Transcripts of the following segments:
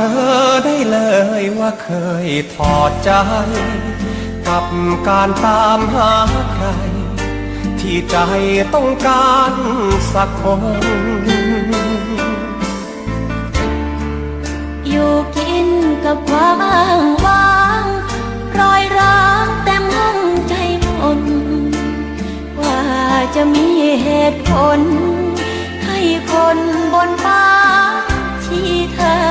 ธอได้เลยว่าเคยถอดใจ กับการตามหาใคร ที่ใจต้องการสักคน อยู่กินกับความอ้างว้างรอยร้างเต็มห้องใจมนว่าจะมีเหตุผล ให้คนบนฟ้าที่เธอ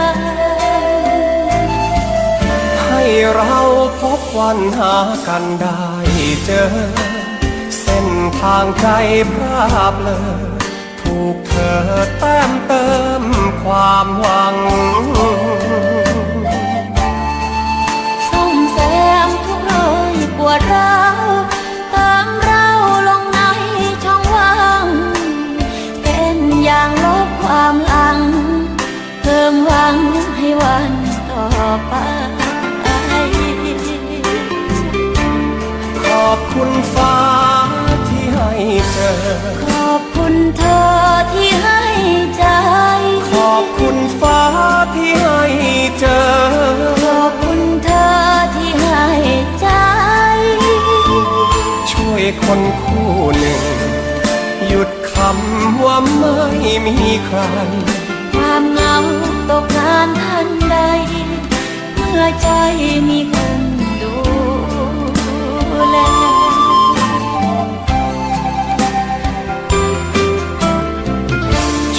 เราพบวันหากันได้เจอ เส้นทางใจพราบเลยถูกเธอแต้มเติมความหวังซ่อมแซมทุกรอยปวดร้าวเติมเราลงในช่องว่างเป็นอย่างลบความหลัง เพิ่มหวังให้วันต่อไป คนคู่หนึ่ง หยุดคำว่าไม่มีใคร ความเหงาตกงานทันใด เมื่อใจมีคนดูแล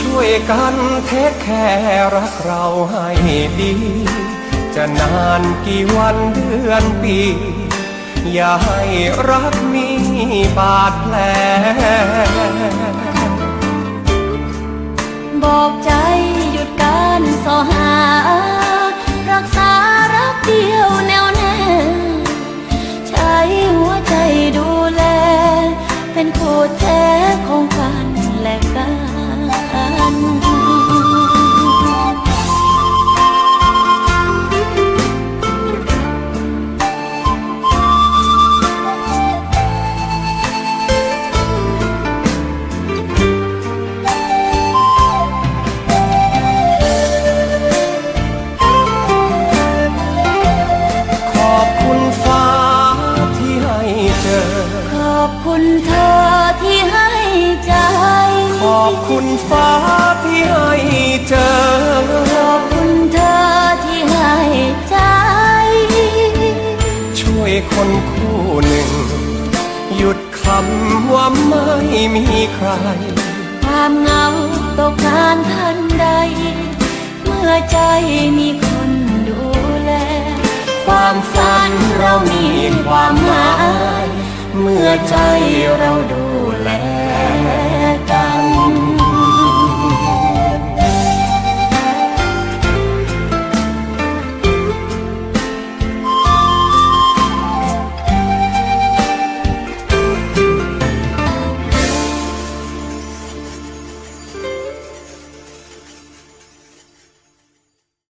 ช่วยกันเทคแค่รักเราให้ดี จะนานกี่วันเดือนปี อย่าให้รักมีบาดแผล บอกใจหยุดการสอหา รักษารักเดียวแน่วแน่ ใช้หัวใจดูแล เป็นคู่แท้ อบคุณเธอที่ให้ใจ ขอบคุณฟ้าที่ให้เจอ ขอบคุณเธอที่ให้ใจ ช่วยคนคู่หนึ่ง หยุดคำว่าไม่มีใคร ความเหงาตกงานทันใด เมื่อใจมีคนดูแล ความฝันเรามีความหมาย เมื่อใจ